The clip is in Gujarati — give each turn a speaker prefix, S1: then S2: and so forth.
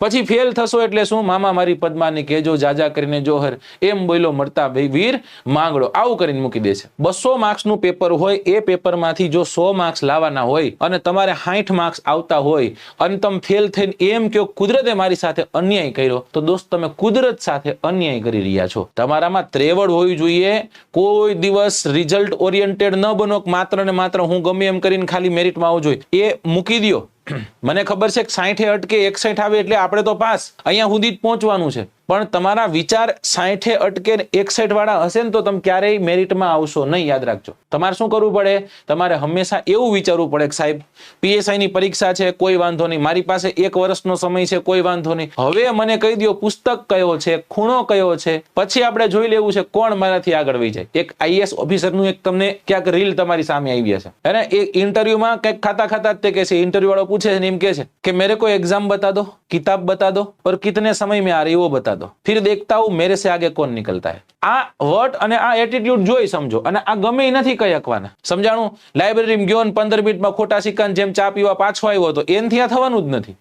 S1: પછી ફેલ થશો એટલે શું? મામા મારી પદ્માને કહેજો, જાજા કરીને જોહર. એમ બોલ્યો મળતા ભાઈ વીર, માંગડો. આવું કરીને મૂકી દે છે. બસો માર્ક્સનું પેપર હોય, એ પેપરમાંથી જો સો માર્ક્સ લાવવાના હોય અને તમારે સાઠ માર્ક્સ આવતા હોય અને તમે ફેલ થઈને એમ કહો કુદરતે મારી સાથે અન્યાય કર્યો. તો દોસ્ત, તમે કુદરત સાથે અન્યાય કરી રહ્યા છો. તમારામાં ત્રેવડ હોવી જોઈએ. કોઈ દિવસ રિઝલ્ટ ઓરિએન્ટેડ ન બનો માત્ર ને માત્ર હું ગમે એમ કરીને ખાલી મેરિટમાં આવું જોઈએ. એ મૂકી દ્યો. મને ખબર છે કે સાઠે અટકે એકસાઠ આવે એટલે આપણે તો પાસ. અહીંયા સુધી જ પહોંચવાનું છે. પણ તમારા વિચાર સાઠે અટકે એકસઠ વાળા હશે ને તો તમે ક્યારેય મેરિટમાં આવશો નહીં, યાદ રાખજો. તમારે શું કરવું પડે? તમારે હંમેશા એવું વિચારવું પડે કે સાહેબ પીએસઆઈની પરીક્ષા છે, કોઈ વાંધો નહીં. મારી પાસે એક વર્ષનો સમય છે, કોઈ વાંધો નહીં. હવે મને કહી દો પુસ્તક કયો છે, ખૂણો કયો છે? પછી આપણે જોઈ લેવું છે, કોણ મારાથી આગળ વહી જાય? એક આઈએસ ઓફિસરનું એક તમને ક્યાંક રીલ તમારી સામે આવી હશે. અને એ ઇન્ટરવ્યુમાં કંઈક ખાતા ખાતા જ તે કહે છે. ઇન્ટરવ્યુ વાળો પૂછે છે એમ કે છે કે, મેરે કોઈ એક્ઝામ બતા દો? કિતાબ બતા દો? પર કિતને સમય મેં આ રહી એવો બતા દો? दो फिर देखता हूँ मेरे से आगे कौन निकलता है આ વર્ડ અને આ એટીટ્યુડ જોઈ સમજો અને આ ગમે ઈ નથી કહી શકવાના સમજાણું લાઇબ્રેરીમાં ગયો ને પંદર મિનિટમાં ખોટા સિક્કાની જેમ ચા પીવા પાછો આવ્યો તો એનથી આ થવાનું જ નથી